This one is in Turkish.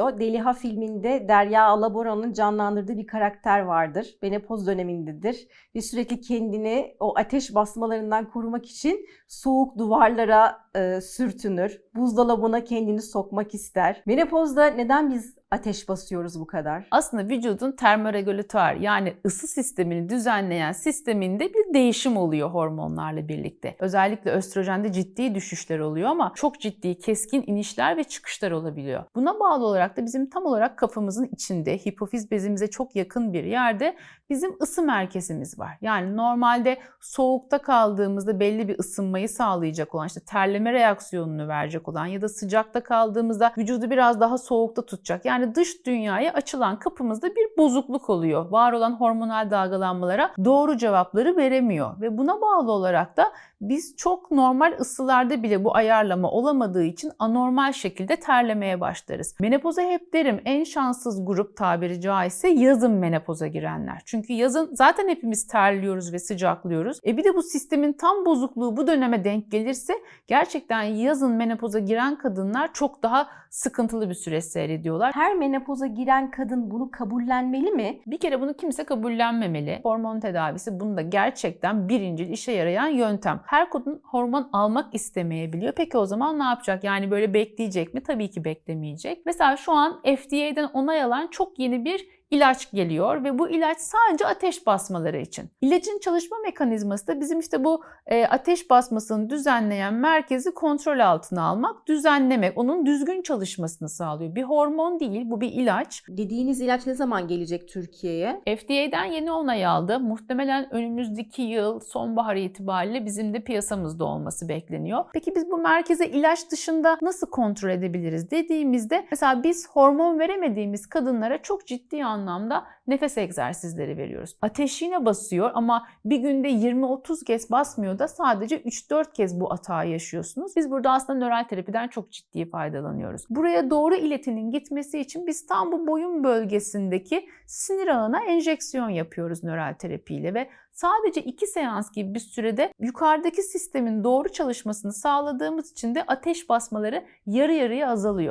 Deliha filminde Derya Alabora'nın canlandırdığı bir karakter vardır. Menopoz dönemindedir. Ve sürekli kendini o ateş basmalarından korumak için soğuk duvarlara e, sürtünür. Buzdolabına kendini sokmak ister. Menopozda neden biz ateş basıyoruz bu kadar? Aslında vücudun termoregülatör yani ısı sistemini düzenleyen sisteminde bir değişim oluyor hormonlarla birlikte. Özellikle östrojende ciddi düşüşler oluyor ama çok ciddi keskin inişler ve çıkışlar olabiliyor. Buna bağlı olarak da bizim tam olarak kafamızın içinde hipofiz bezimize çok yakın bir yerde bizim ısı merkezimiz var. Yani normalde soğukta kaldığımızda belli bir ısınmayı sağlayacak olan işte terleme reaksiyonunu verecek olan ya da sıcakta kaldığımızda vücudu biraz daha soğukta tutacak. Yani dış dünyaya açılan kapımızda bir bozukluk oluyor. Var olan hormonal dalgalanmalara doğru cevapları veremiyor ve buna bağlı olarak da biz çok normal ısılarda bile bu ayarlama olamadığı için anormal şekilde terlemeye başlarız. Menopoza hep derim en şanssız grup tabiri caizse yazın menopoza girenler. Çünkü yazın zaten hepimiz terliyoruz ve sıcaklıyoruz. E bir de bu sistemin tam bozukluğu bu döneme denk gelirse gerçekten yazın menopoza giren kadınlar çok daha sıkıntılı bir süreç seyrediyorlar. Her menopoza giren kadın bunu kabullenmeli mi? Bir kere bunu kimse kabullenmemeli. Hormon tedavisi bunda gerçekten birincil işe yarayan yöntem. Her kadın hormon almak istemeyebiliyor. Peki o zaman ne yapacak? Yani böyle bekleyecek mi? Tabii ki beklemeyecek. Mesela şu an FDA'den onay alan çok yeni bir ilaç geliyor ve bu ilaç sadece ateş basmaları için. İlacın çalışma mekanizması da bizim işte bu e, ateş basmasını düzenleyen merkezi kontrol altına almak, düzenlemek, onun düzgün çalışmasını sağlıyor. Bir hormon değil, bu bir ilaç. Dediğiniz ilaç ne zaman gelecek Türkiye'ye? FDA'den yeni onay aldı. Muhtemelen önümüzdeki yıl sonbahar itibariyle bizim de piyasamızda olması bekleniyor. Peki biz bu merkeze ilaç dışında nasıl kontrol edebiliriz dediğimizde mesela biz hormon veremediğimiz kadınlara çok ciddi anlamda nefes egzersizleri veriyoruz. Ateş yine basıyor ama bir günde 20-30 kez basmıyor da sadece 3-4 kez bu atağı yaşıyorsunuz. Biz burada aslında nöral terapiden çok ciddi faydalanıyoruz. Buraya doğru iletinin gitmesi için biz tam bu boyun bölgesindeki sinir ağına enjeksiyon yapıyoruz nöral terapiyle ve sadece 2 seans gibi bir sürede yukarıdaki sistemin doğru çalışmasını sağladığımız için de ateş basmaları yarı yarıya azalıyor.